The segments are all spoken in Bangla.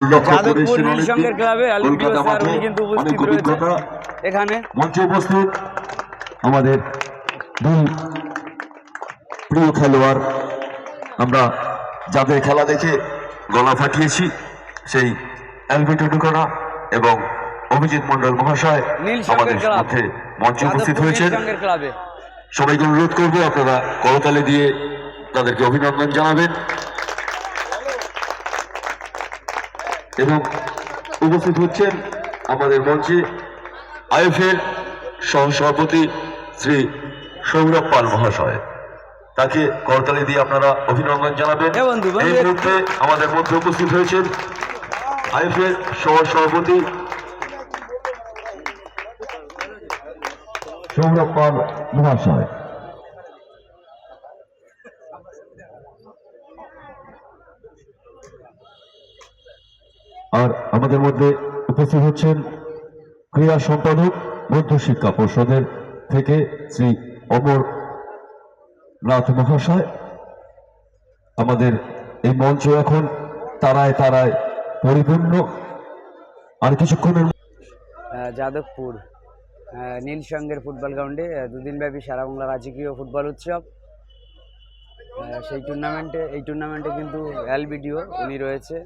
যাদবপুর ক্লাবে উনি কিন্তু উপস্থিত রয়েছে এখানে। মঞ্চে উপস্থিত আমাদের দুই প্রিয় খেলোয়াড়। আমরা যাদের খেলা দেখে গলা ফাটিয়েছি সেই অ্যালবেটো ডুকানা এবং অভিজিৎ মন্ডল মহাশয় আমাদের মধ্যে মঞ্চে উপস্থিত হয়েছেন। সবাইকে অনুরোধ করব আপনারা করতালি দিয়ে তাদেরকে অভিনন্দন জানাবেন। এবং উপস্থিত হচ্ছেন আমাদের মঞ্চে আইএফের সহসভাপতি শ্রী সৌরভ পাল মহাশয়। তাকে করতালি দিয়ে আপনারা অভিনন্দন জানাবেন। এই মুহূর্তে আমাদের মধ্যে উপস্থিত হয়েছেন আইএফের সহ সভাপতি সৌরভ পাল মহাশয়। আর আমাদের মধ্যে উপস্থিত হচ্ছেন ক্রীড়া সম্পাদক, মধ্য শিক্ষা পর্ষদের থেকে শ্রী অমর নাথ মহাশয়। আমাদের এই মঞ্চ এখন তারায় তারায় পরিপূর্ণ। আর কিছুক্ষণের যাদবপুর নীল সংঘের ফুটবল গ্রাউন্ডে দুদিনব্যাপী সারা বাংলা রাজকীয় ফুটবল উৎসব। সেই টুর্নামেন্টে এই টুর্নামেন্টে কিন্তু এল বিডিও উনি রয়েছে।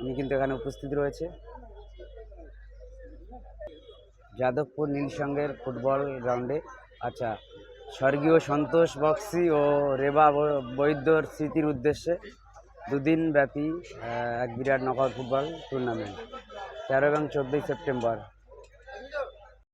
উনি কিন্তু এখানে উপস্থিত রয়েছে। যাদবপুর নীলসঙ্গের ফুটবল গ্রাউন্ডে। আচ্ছা স্বর্গীয় সন্তোষ বক্সি ও রেবা বৈদ্যর স্মৃতির উদ্দেশ্যে দুদিন ব্যাপী এক বিরাট নগর ফুটবল টুর্নামেন্ট, তেরো এবং চোদ্দোই সেপ্টেম্বর।